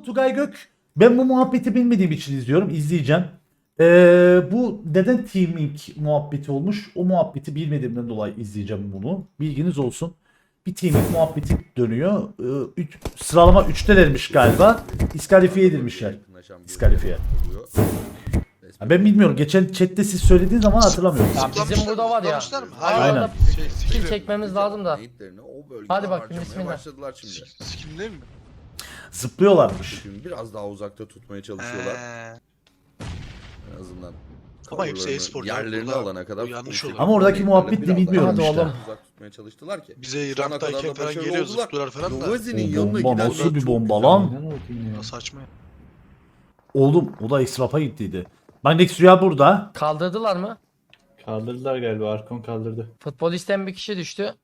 Bu Tugay Gök. Ben bu muhabbeti bilmediğim için izliyorum. izleyeceğim. Ee, bu neden teaming muhabbeti olmuş? O muhabbeti bilmediğimden dolayı izleyeceğim bunu. Bilginiz olsun. Bir teaming muhabbeti dönüyor. Ee, üç- sıralama 3'telermiş galiba. İskalifiye edilmişler. Diskalifiye. Ya ben bilmiyorum. Geçen chatte siz söylediğiniz zaman hatırlamıyorum. Ya bizim burada var ya. Mı? Aynen. Aynen. Şey, sikimli. çekmemiz lazım da. Hadi bakayım, bismillah. Başladılar şimdi. Sik- Sikimli mi? Zıplıyorlarmış. Şimdi biraz daha uzakta tutmaya çalışıyorlar. Ee, En azından. Ama hepsi coverlarını, e-spor. Yerlerini Burada alana kadar. bu yanlış olur. Ama oradaki çalışıyorlar. muhabbet de Biraz daha bilmiyorum işte. oğlum. Uzak tutmaya çalıştılar ki. bize Şu ana kadar falan başarılı geliyor oldular. zıplıyorlar falan da. Novazi'nin O yanına bomba giden nasıl bir bomba lan? Ya saçma. Oğlum o da israfa gittiydi. Nex Rüya burada. Kaldırdılar mı? Kaldırdılar galiba. Arkon kaldırdı. Futbolisten bir kişi düştü.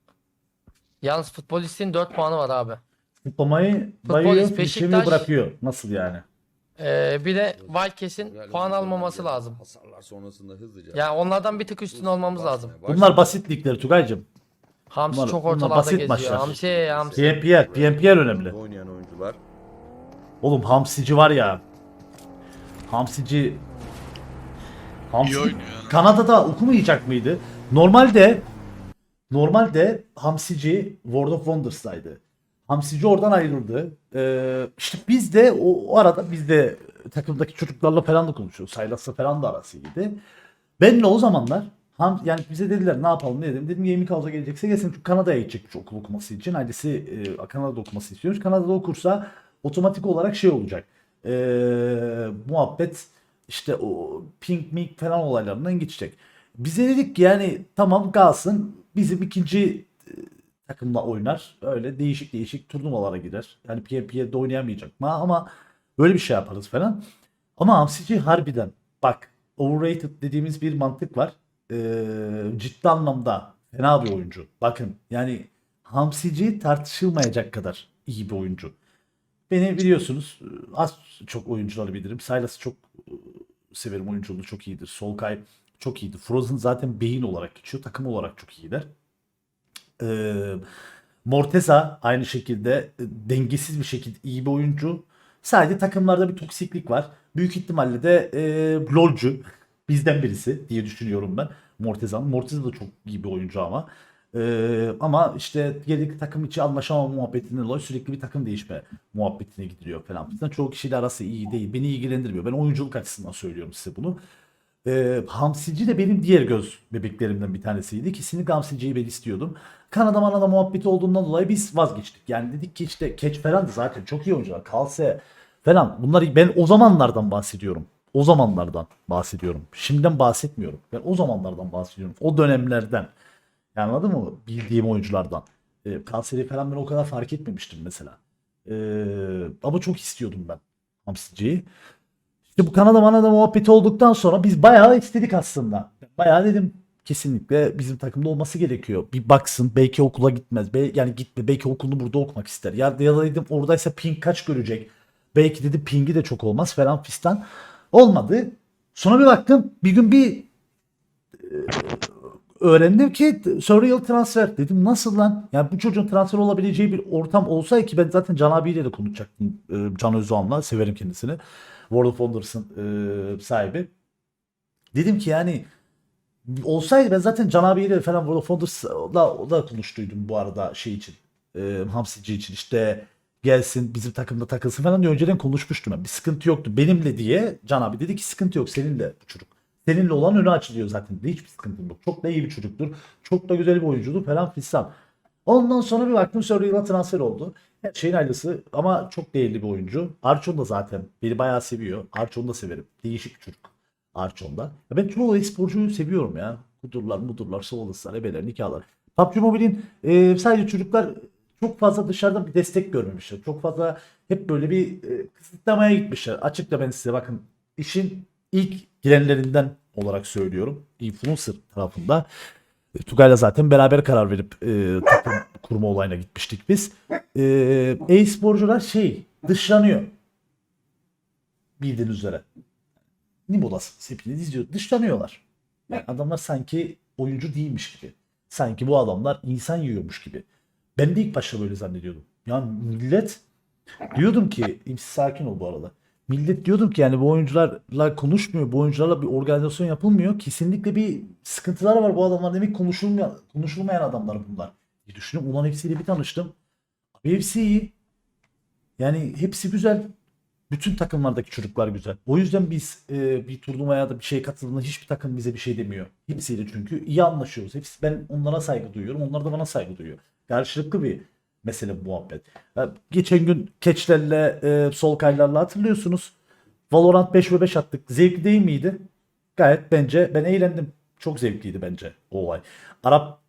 Yalnız futbolistin 4 puanı var abi. Futbolist bayıyor, Beşiktaş- işlemi bırakıyor. Nasıl yani? Ee, bir de Güzel puan almaması lazım. Hasarlar sonrasında hızlıca. Ya onlardan bir tık üstün olmamız lazım. Bunlar basit ligler Tugay'cım. Hamsi Bunlar- çok ortalarda basit geziyor. maçlar. Hamsi, Hamsi. PNPR, PNPR önemli. Oynayan oyuncular. Oğlum Hamsici var ya. Hamsici Hamsi yani. Kanada'da okumayacak mıydı? Normalde normalde Hamsici World of Wonders'taydı. Hamsici oradan ayrıldı. Ee, işte biz de o, o arada biz de takımdaki çocuklarla falan da konuşuyoruz. Saylas'la falan da arası iyiydi. Benle o zamanlar Ham, yani bize dediler ne yapalım ne dedim. Dedim Gaming House'a gelecekse gelsin çünkü Kanada'ya gidecekmiş okul okuması için. Ailesi e, Kanada'da okuması istiyormuş. Kanada'da okursa otomatik olarak şey olacak. E, muhabbet işte o ping ming falan olaylarından geçecek. Bize dedik ki yani tamam kalsın bizim ikinci takımla oynar. Öyle değişik değişik turnuvalara gider. Yani PvP'de oynayamayacak mı ama böyle bir şey yaparız falan. Ama Hamsici harbiden bak overrated dediğimiz bir mantık var. Ee, ciddi anlamda fena bir oyuncu. Bakın yani Hamsici tartışılmayacak kadar iyi bir oyuncu. Beni biliyorsunuz az çok oyuncuları bilirim. Silas'ı çok e, severim oyunculuğu çok iyidir. Solkay çok iyidir. Frozen zaten beyin olarak geçiyor. Takım olarak çok iyiler. Ee, Morteza aynı şekilde e, dengesiz bir şekilde iyi bir oyuncu. Sadece takımlarda bir toksiklik var. Büyük ihtimalle de e, LoL'cu bizden birisi diye düşünüyorum ben. Morteza'nın. Morteza da çok iyi bir oyuncu ama. Ee, ama işte gelecek takım içi anlaşamama muhabbetinden dolayı sürekli bir takım değişme muhabbetine gidiliyor falan. filan. Çoğu kişiyle arası iyi değil. Beni ilgilendirmiyor. Ben oyunculuk açısından söylüyorum size bunu. Ee, Hamsici de benim diğer göz bebeklerimden bir tanesiydi. Kesinlikle Hamsici'yi ben istiyordum. Kanada Manada muhabbeti olduğundan dolayı biz vazgeçtik. Yani dedik ki işte Keç falan da zaten çok iyi oyuncular. Kalse falan. Bunları ben o zamanlardan bahsediyorum. O zamanlardan bahsediyorum. Şimdiden bahsetmiyorum. Ben o zamanlardan bahsediyorum. O dönemlerden. Yani anladın mı? Bildiğim oyunculardan. E, Kalseri falan ben o kadar fark etmemiştim mesela. Ee, ama çok istiyordum ben Hamsici'yi. İşte bu Kanada Manada muhabbeti olduktan sonra biz bayağı istedik aslında. Bayağı dedim kesinlikle bizim takımda olması gerekiyor. Bir baksın belki okula gitmez. Be yani gitme belki okulunu burada okumak ister. Ya, ya da dedim oradaysa ping kaç görecek. Belki dedi pingi de çok olmaz falan fistan. Olmadı. Sonra bir baktım bir gün bir e, öğrendim ki surreal transfer. Dedim nasıl lan? Yani bu çocuğun transfer olabileceği bir ortam olsaydı ki ben zaten Can abiyle de konuşacaktım. E, Can Özdoğan'la severim kendisini. World of Wonders'ın e, sahibi. Dedim ki yani olsaydı ben zaten Can abiyle falan World of Wonders'la da konuştuydum bu arada şey için. E, Hamsici için işte gelsin bizim takımda takılsın falan diye önceden konuşmuştum ben. Bir sıkıntı yoktu benimle diye Can abi dedi ki sıkıntı yok seninle bu çocuk. Seninle olan önü açılıyor zaten. Hiçbir sıkıntım yok. Çok da iyi bir çocuktur. Çok da güzel bir oyuncudur falan fistan. Ondan sonra bir baktım Surreal'a transfer oldu. Şeyin ailesi ama çok değerli bir oyuncu. Archon da zaten beni bayağı seviyor. Archon'u da severim. Değişik bir çocuk. Archon'da. Ya ben çoğu e-sporcuyu seviyorum ya. Kudurlar, mudurlar, soğuluslar, ebeler, nikahlar. PUBG Mobile'in e, sadece çocuklar çok fazla dışarıdan bir destek görmemişler. Çok fazla hep böyle bir e, kısıtlamaya gitmişler. Açıkça ben size bakın işin ilk girenlerinden olarak söylüyorum. Influencer tarafında. E, Tugay'la zaten beraber karar verip e, takım kurma olayına gitmiştik biz. E, e-sporcular şey dışlanıyor. Bildiğiniz üzere. Nimodasınız hepiniz izliyor. Dışlanıyorlar. Yani adamlar sanki oyuncu değilmiş gibi. Sanki bu adamlar insan yiyormuş gibi. Ben de ilk başta böyle zannediyordum. Yani millet Diyordum ki sakin ol bu arada. Millet diyordum ki yani bu oyuncularla konuşmuyor. Bu oyuncularla bir organizasyon yapılmıyor. Kesinlikle bir sıkıntıları var bu adamlar. Demek konuşulmayan, konuşulmayan adamlar bunlar. Bir düşündüm. Ulan hepsiyle bir tanıştım. İyi. Yani hepsi güzel. Bütün takımlardaki çocuklar güzel. O yüzden biz e, bir turnuvaya da bir şey katıldığında hiçbir takım bize bir şey demiyor. Hepsiyle çünkü iyi anlaşıyoruz. Hepsi ben onlara saygı duyuyorum. Onlar da bana saygı duyuyor. Karşılıklı bir mesele bu muhabbet. Geçen gün Keçler'le e, Solkaylar'la hatırlıyorsunuz. Valorant 5 ve 5 attık. Zevkli değil miydi? Gayet bence ben eğlendim. Çok zevkliydi bence o olay. Arap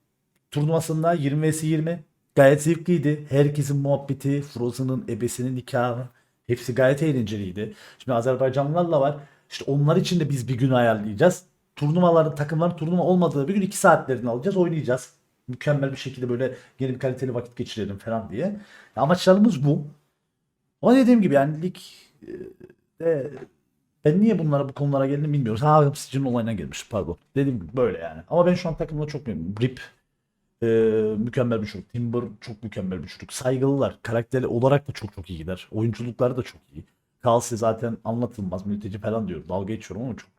turnuvasında 20 vs 20 gayet zevkliydi. Herkesin muhabbeti, Frozen'ın ebesinin nikahı hepsi gayet eğlenceliydi. Şimdi Azerbaycanlılarla var. İşte onlar için de biz bir gün ayarlayacağız. Turnuvaların, takımların turnuva olmadığı bir gün 2 saatlerini alacağız, oynayacağız. Mükemmel bir şekilde böyle yeni kaliteli vakit geçirelim falan diye. Amaçlarımız bu. Ama dediğim gibi yani lig e, de ben niye bunlara bu konulara geldim bilmiyoruz. Ha hapsicinin olayına gelmiş pardon. Dediğim gibi böyle yani. Ama ben şu an takımla çok memnunum. Rip e, mükemmel bir çocuk. Timber çok mükemmel bir çocuk. Saygılılar. Karakterli olarak da çok çok iyi gider. Oyunculukları da çok iyi. Kalsi zaten anlatılmaz. Mülteci falan diyorum. Dalga geçiyorum ama çok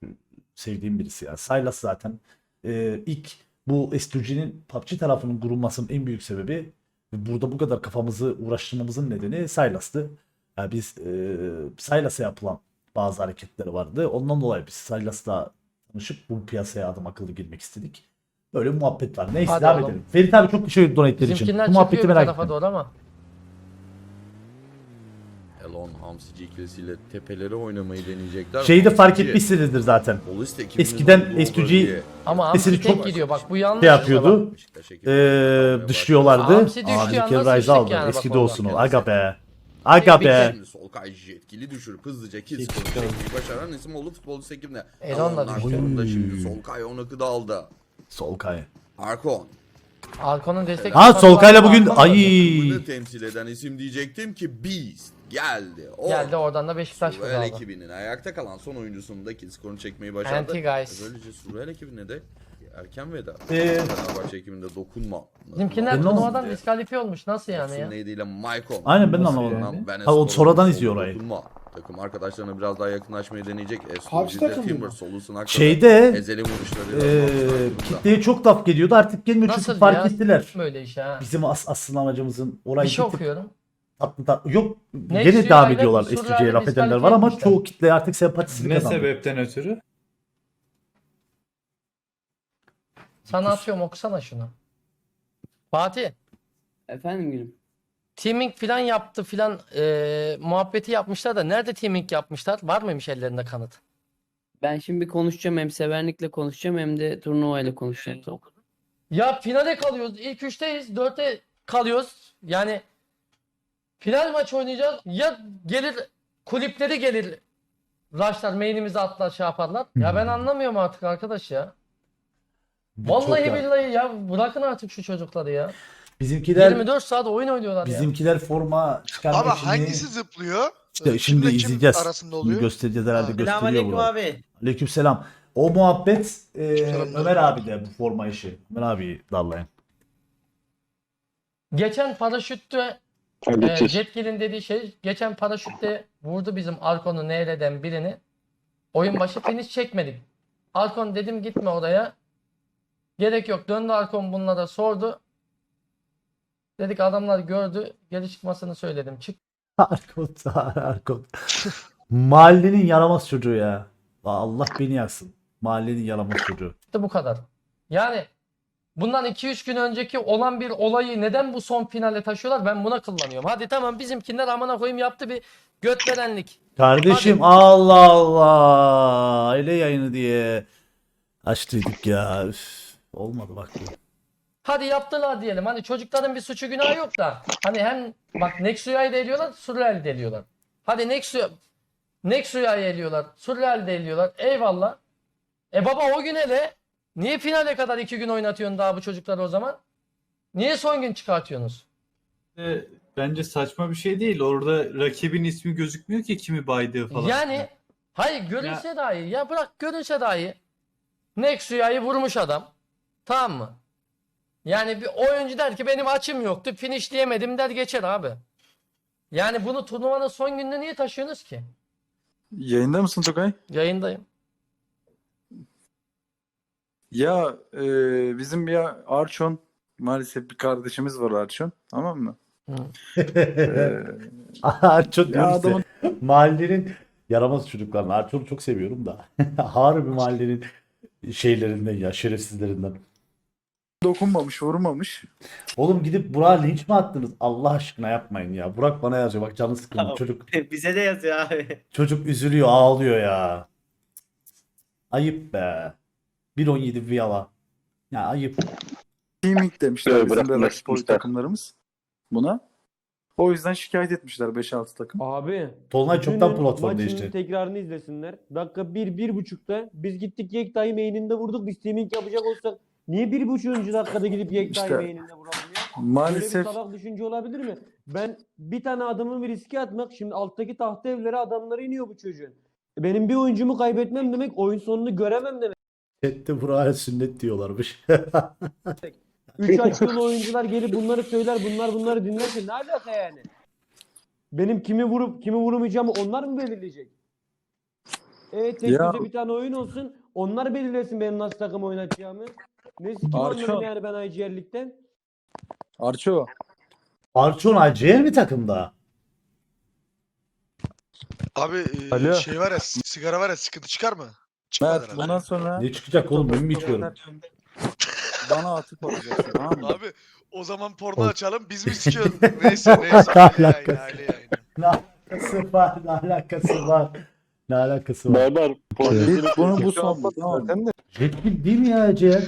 sevdiğim birisi yani. Sylas zaten e, ilk bu S2G'nin PUBG tarafının kurulmasının en büyük sebebi burada bu kadar kafamızı uğraştırmamızın nedeni Sylas'tı. Yani biz e, Sylas'a yapılan bazı hareketleri vardı. Ondan dolayı biz Sylas'la tanışıp bu piyasaya adam akıllı girmek istedik. Böyle bir muhabbet var. Neyse Hadi devam oğlum. edelim. Ferit abi çok teşekkür ederim donate'ler için. Bizimkiler Bu muhabbeti çekiyor bir merak tarafa ettim. doğru ama. Elon Hamsici ikilisiyle tepelere oynamayı deneyecekler. Şeyi de fark Hamsici, etmişsinizdir zaten. Polis ekibinin Eskiden olduğu S2G bölgeye Ama Sesini Hamsi çok tek gidiyor bak bu yanlış. Şey yapıyordu. Beşiktaş ekibi Ee. Hamsi düştü Aa, yalnız, Nickel Rise düştük aldı. yani bak Eski orada. olsun o. Aga be. Aga be. başladı. Şimdi Solkay etkili düşürüp hızlıca çıkardı. çekmeyi başaran isim oldu futbolcu ekibine. Elon'la Elon'lar düştü. sonunda şimdi Oy. Solkay onu da aldı. Solkay. Arkon. Arkon'un destek. Ha Solkay'la bugün ay Bunu temsil eden isim diyecektim ki Beast geldi. O Geldi oradan da Beşiktaş Surreal aldı. ekibinin ayakta kalan son oyuncusunda kill skorunu çekmeyi başardı. Anti guys. Böylece Surreal ekibine de erken veda. Ee, Fenerbahçe ekibinde dokunma. Bizimkiler Ben ne turnuvadan diskalifiye olmuş. Nasıl yani ya? ile Maicon. Aynen ben de anlamadım. yani? Ha, o sonradan izliyor orayı. dokunma. Takım arkadaşlarına biraz daha yakınlaşmayı deneyecek. Espor'da takım Timber bu? solusun hakkında. Şeyde Ezeli vuruşları. eee kitleye çok laf geliyordu artık gelmiyor çünkü Nasıl fark ya? ettiler. Böyle iş ha. Bizim as aslında amacımızın Bir orayı şey tık okuyorum. tatlı tatlı. Yok Ne gene istiyor devam aile? ediyorlar S2G'ye laf edenler var ama etmişler. çoğu kitle artık sempatisini Ne kazandı. sebepten ötürü? Sana atıyorum okusana şunu. Fatih. Efendim gülüm. Teaming filan yaptı filan eee, muhabbeti yapmışlar da nerede teaming yapmışlar? Var mıymış ellerinde kanıt? Ben şimdi bir konuşacağım hem severlikle konuşacağım hem de turnuvayla konuşacağım. Tamam. Ya finale kalıyoruz. İlk üçteyiz. Dörtte kalıyoruz. Yani final maç oynayacağız. Ya gelir kulüpleri gelir. Rushlar main'imizi atlar şey yaparlar. Ya ben anlamıyorum artık arkadaş ya. Vallahi ya. billahi ya bırakın artık şu çocukları ya. Bizimkiler 24 saat oyun oynuyorlar ya. bizimkiler forma çıkarmak Ama için hangisi zıplıyor? İşte Ee, şimdi kimle kim izleyeceğiz. arasında Şimdi oluyor? göstereceğiz herhalde Ha. gösteriyor Selamünaleyküm burada. abi. Aleykümselam. O muhabbet e, Aleykümselam. Ömer abi de bu forma işi. Ömer abi darlayın. Geçen paraşütte e, Jetgill'in dediği şey geçen paraşütte vurdu bizim Arkon'u NL'den birini. Oyun başı finish çekmedik. Arkon dedim gitme oraya. Gerek yok. Döndü Arkon bunlara sordu. Dedik adamlar gördü. Geri çıkmasını söyledim. Çık. Arkot, Arkot. Mahallenin yaramaz çocuğu ya. Allah beni yaksın. Mahallenin yaramaz çocuğu. İşte bu kadar. Yani bundan 2-3 gün önceki olan bir olayı neden bu son finale taşıyorlar? Ben buna kullanıyorum. Hadi tamam bizimkiler amına koyayım yaptı bir götverenlik. Kardeşim Allah Allah. Aile yayını diye açtıydık ya. Üf, olmadı bak bu. Hadi yaptılar diyelim. Hani çocukların bir suçu günahı yok da. Hani hem bak Nexuya'yı da eliyorlar, Surreal'i de eliyorlar. Hadi Nexuya Nexuya'yı eliyorlar, Surreal'i de eliyorlar. Eyvallah. E baba o gün hele niye finale kadar iki gün oynatıyorsun daha bu çocukları o zaman? Niye son gün çıkartıyorsunuz? E, Bence saçma bir şey değil. Orada rakibin ismi gözükmüyor ki kimi baydığı falan. Yani hayır görünse dahi ya bırak görünse dahi Nexuya'yı vurmuş adam. Tamam mı? Yani bir oyuncu der ki benim açım yoktu finishleyemedim der geçer abi. Yani bunu turnuvanın son gününe niye taşıyorsunuz ki? Yayında mısın Tokay? Yayındayım. Ya e, bizim bir Arçon maalesef bir kardeşimiz var Arçon tamam mı? Hı. E, Arçon ya adamın. Mahallenin yaramaz çocuklarını. Arçon'u çok seviyorum da. Harbi mahallenin şeylerinden ya şerefsizlerinden. Dokunmamış vurmamış. Oğlum gidip Burak'a linç mi attınız? Allah aşkına yapmayın ya. Burak bana yazıyor. Bak canı sıkıldı. Çocuk Bize de yazıyor abi. çocuk üzülüyor, ağlıyor ya. Ayıp be. 1.17 Viyala. Ya ayıp. Teaming demişler Evet, bizim oyun çıkmışlar. takımlarımız buna. O yüzden şikayet etmişler 5-6 takım. Abi. Tolunay çoktan dünün platform maçın değişti. tekrarını izlesinler. Dakika 1 bir, buçukta biz gittik Yekta'yı main'inde vurduk. Biz teaming yapacak olsak niye bir buçuğuncu dakikada gidip Yekta'yı İşte, main'inde vuralım ya? Maalesef Böyle bir salak düşünce olabilir mi? Ben bir tane adamı bir riske atmak şimdi alttaki tahta evlere adamları iniyor bu çocuğun. Benim bir oyuncumu kaybetmem demek oyun sonunu göremem demek. Chat'te Burak'a sünnet diyorlarmış. 3 açıklı oyuncular gelip bunları söyler bunlar bunları dinlerse ne alaka yani? Benim kimi vurup kimi vurmayacağımı onlar mı belirleyecek? E tek Ya- bir tane oyun olsun. Onlar belirlesin benim nasıl takım oynatacağımı. Ne sikim Arço. anladım yani ben IGL'likten. Arço Arçon ACL mi takımda? Abi e, Alo. şey var ya s- sigara var ya sıkıntı çıkar mı? Çıkmadı Mert herhalde. bundan sonra Ne çıkacak oğlum ben mi içiyorum? bana atıp olacaksın tamam mı? Abi o zaman porno açalım biz mi sikiyoruz? neyse neyse. Aile yayını aile yayını. Ne alakası var? Ne alakası var? Ne alakası var? Barbar. Biz bunu bu son tamam mı? Jetkill değil mi ya ACL?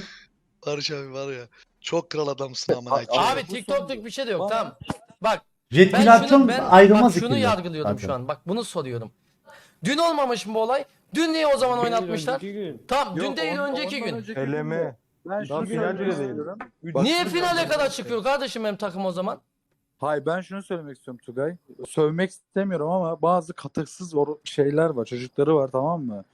Barış abi var ya. Çok kral adamsın amına Abi, koyayım. Abi bu TikTok'luk bir şey de yok tamam. Bak ben Jetkill şunu Arçon ben ayrılmaz bak şunu ikili. yargılıyorum zaten. şu an. Bak bunu soruyorum. Dün olmamış mı bu olay? Dün niye o zaman oynatmışlar? Önceki gün. Tamam dün değil ondan- önceki gün. Eleme. Ben şunu Daha final bile. Niye finale kadar çıkıyor kardeşim benim takım o zaman? Hayır ben şunu söylemek istiyorum Tugay. Sövmek istemiyorum ama bazı katıksız or- şeyler var. Çocukları var tamam mı?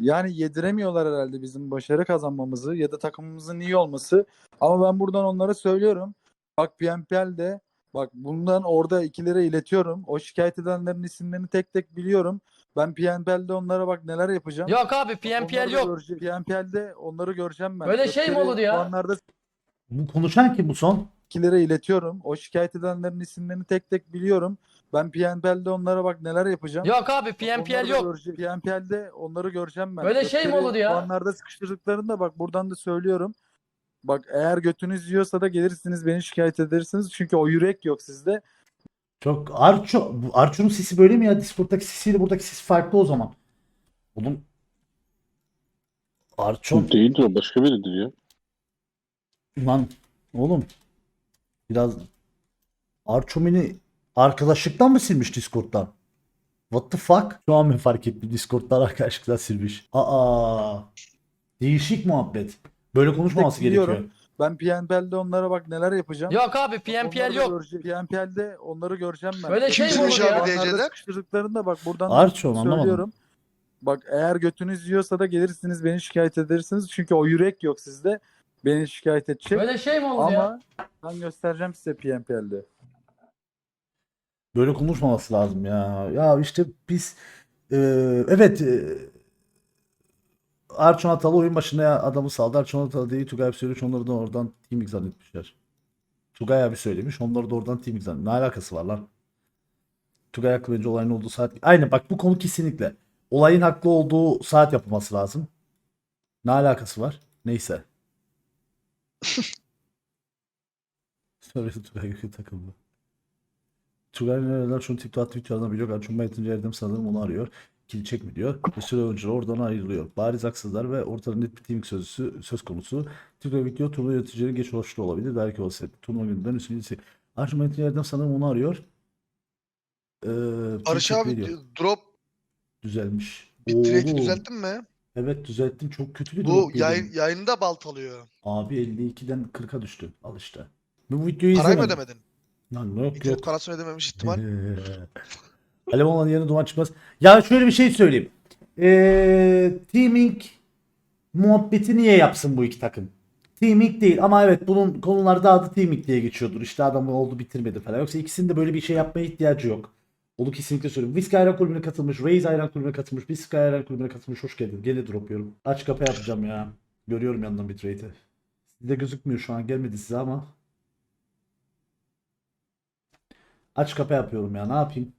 Yani yediremiyorlar herhalde bizim başarı kazanmamızı ya da takımımızın iyi olması. Ama ben buradan onlara söylüyorum. Bak PNPL'de bak bundan orada ikilere iletiyorum. O şikayet edenlerin isimlerini tek tek biliyorum. Ben PNPL'de onlara bak neler yapacağım. Yok abi PNPL yok. görece- PNPL'de onları göreceğim ben. Böyle şey mi olur ya? puanlarda Bu konuşan kim bu son? Yetkililere iletiyorum. O şikayet edenlerin isimlerini tek tek biliyorum. Ben PNPL'de onlara bak neler yapacağım. Yok abi PNPL da yok. görece- PNPL'de onları göreceğim ben. Böyle şey mi olur ya? Puanlarda sıkıştırdıklarında bak buradan da söylüyorum. Bak eğer götünüz yiyorsa da gelirsiniz beni şikayet edersiniz. Çünkü o yürek yok sizde. Çok Arço Arço'nun sesi böyle mi ya? Discord'daki sesiyle buradaki sesi farklı o zaman. Oğlum Arçon Değildir o başka biridir ya. lan oğlum biraz Arço beni arkadaşlıktan mı silmiş Discord'dan? What the fuck? Şu an mı fark ettim Discord'dan arkadaşlıktan silmiş. Aa değişik muhabbet. Böyle konuşmaması Biliyorum. gerekiyor. Ben PNPL'de onlara bak neler yapacağım. Yok abi PNPL yok. görece- PNPL'de onları göreceğim ben. Böyle şey mi ya? abi DC'den? sıkıştırdıklarında bak buradan da Arço anlamadım. söylüyorum. Bak eğer götünüz yiyorsa da gelirsiniz beni şikayet edersiniz. Çünkü o yürek yok sizde. Beni şikayet edecek. Böyle şey mi ya? Ama ben göstereceğim size PNPL'de. Böyle konuşmaması lazım ya. Ya işte biz e, evet e, Arçon Atalı oyun başında ya adamı saldı. Arçon Atalı değil Tugay abi söylemiş. Onları da oradan Teaming zannetmişler. Tugay abi söylemiş. Onları da oradan Teaming zannetmiş. Ne alakası var lan? Tugay haklı bence olayın olduğu saat. Aynen bak bu konu kesinlikle. Olayın haklı olduğu saat yapılması lazım. Ne alakası var? Neyse. Sonrası Tugay Gök'e takıldı. Tugay nereler şunu tipte attı videolardan biliyor. Arçon Bayatınca Erdem sanırım onu arıyor. Kili çek mi diyor. Ve süre oyuncular oradan ayrılıyor. Bariz haksızlar ve ortada net bir teaming sözcüsü söz konusu. Tugay video turnuva yöneticileri geç hoşlu olabilir. Belki olsa turnuva gününden üstüncüsü. Arçon Bayatınca Erdem sanırım onu arıyor. Ee, Barış team abi veriyor. drop düzelmiş. bitrate'i Oo, düzelttin mi? Evet düzelttim. Çok kötü bir Bu drop yayın, yayında baltalıyor. Abi 52'den 40'a düştü. Al işte. Bu videoyu Parayı mı izlemedim. ödemedin? Lan yok İnternet yok. parasını ödememiş ihtimal. Alev olan yerine duman çıkmaz. Ya şöyle bir şey söyleyeyim. Ee, teaming muhabbeti niye yapsın bu iki takım? Teaming değil ama evet bunun konularda adı Teaming diye geçiyordur. İşte adam oldu bitirmedi falan. Yoksa ikisinin de böyle bir şey yapmaya ihtiyacı yok. Onu kesinlikle söylüyorum. Whiskey Ayran Kulübü'ne katılmış. Raze Ayran Kulübü'ne katılmış. Whiskey Ayran Kulübü'ne katılmış. Hoş geldin. Gene dropluyorum. Aç kapa yapacağım ya. Görüyorum yandan bitrate'i. Sizde gözükmüyor şu an. Gelmedi size ama. Aç kapa yapıyorum ya. Ne yapayım?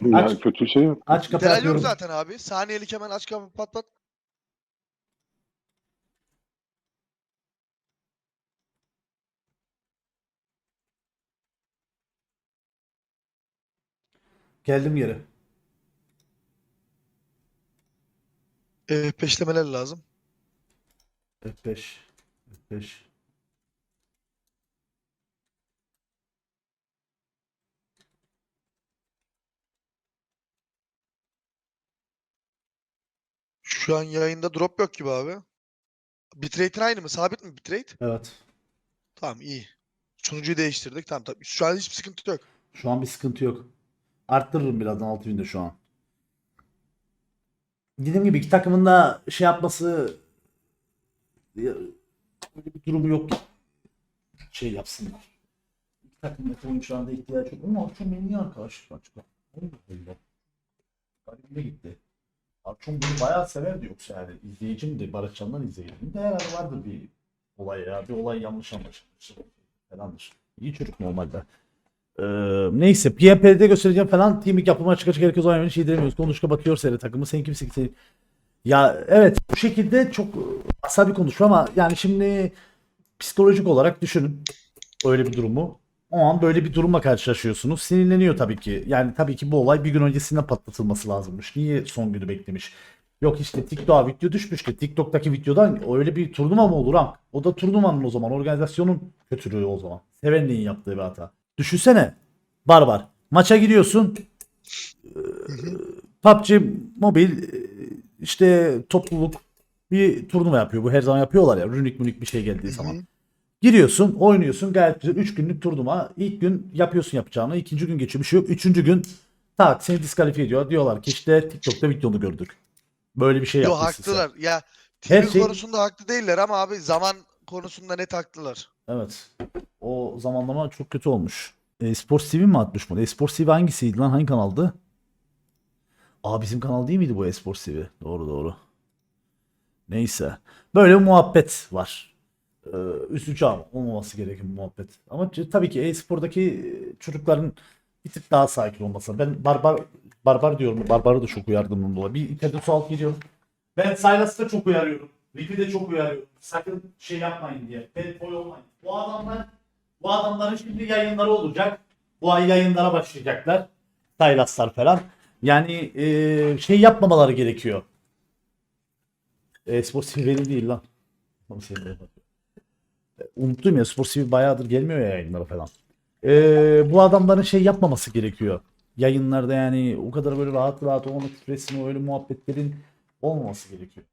Yani Aç- kötü şey yok. Aç kapa Delal yok yapıyorum. zaten abi. Saniyelik hemen aç kapı pat pat. Geldim geri. Ee, peşlemeler lazım. F5. F5. Şu an yayında drop yok gibi abi. Bitrate'in aynı mı? Sabit mi bitrate? Evet. Tamam iyi. Sunucuyu değiştirdik. Tamam tamam. Şu an hiçbir sıkıntı yok. Şu an bir sıkıntı yok. Arttırırım birazdan 6000'de şu an. Dediğim gibi iki takımın da şey yapması ya, böyle bir durumu yok. Şey yapsınlar. İki takım da oyun şu anda ihtiyaç yok. Ama Arçon beni niye arkadaşlık açık? Allah Allah. Garibime gitti. Arçon beni bayağı severdi yoksa yani. izleyicim de Barışcan'dan izleyicim de herhalde vardır bir olay ya. Bir olay yanlış anlaşılmış. Falandır. İyi çocuk normalde. Ee, neyse PMP'de göstereceğim falan teaming yapımı açık açık herkes oynamayı hiç yediremiyoruz. Konuşka bakıyor seyre takımı sen kimsin ki Ya evet bu şekilde çok asabi konuşma ama yani şimdi psikolojik olarak düşünün öyle bir durumu. O an böyle bir durumla karşılaşıyorsunuz. Sinirleniyor tabii ki. Yani tabii ki bu olay bir gün öncesinden patlatılması lazımmış. Niye son günü beklemiş? Yok işte TikTok'a video düşmüştü. TikTok'taki videodan öyle bir turnuva mı olur ha? O da turnuvanın o zaman. Organizasyonun kötülüğü o zaman. Sevenliğin yaptığı bir hata. Düşünsene. Barbar. Maça giriyorsun. Ee, PUBG Mobile e, işte topluluk bir turnuva yapıyor. Bu her zaman yapıyorlar ya. Rünik münik bir şey geldiği zaman. Giriyorsun, oynuyorsun. Gayet güzel. 3 günlük turnuva. İlk gün yapıyorsun yapacağını. ikinci gün geçiyor bir şey yok. Üçüncü gün tak seni diskalifiye ediyor. Diyorlar ki işte TikTok'ta videonu gördük. Böyle bir şey Yo yapmışsın sen. haklılar. Ya Her TV şey- konusunda haklı değiller ama abi zaman konusunda net haklılar. Evet. O zamanlama çok kötü olmuş. E, Sports TV mi atmış bunu? Esports TV hangisiydi lan? Hangi kanaldı? Aa bizim kanal değil miydi bu Esports TV? Doğru doğru. Neyse. Böyle muhabbet var. Ee, üzücü ama olmaması gereken muhabbet. Ama tabii ki e-spordaki e, çocukların bir tık daha sakin olması. Ben barbar barbar diyorum. Barbarı da çok uyardım bunun dolayı. Bir internet su alıp geliyorum. Ben Silas'ı da çok uyarıyorum. Rick'i de çok uyarıyorum. Sakın şey yapmayın diye. Bad boy olmayın. Bu adamlar bu adamların şimdi yayınları olacak. Bu ay yayınlara başlayacaklar. Silas'lar falan. Yani eee, şey yapmamaları gerekiyor. E-spor TV benim değil lan. E, Unuttum ya Spor TV bayağıdır gelmiyor ya yayınlara falan. Eee, bu adamların şey yapmaması gerekiyor. Yayınlarda yani o kadar böyle rahat rahat olmak küfresini öyle muhabbetlerin olmaması gerekiyor.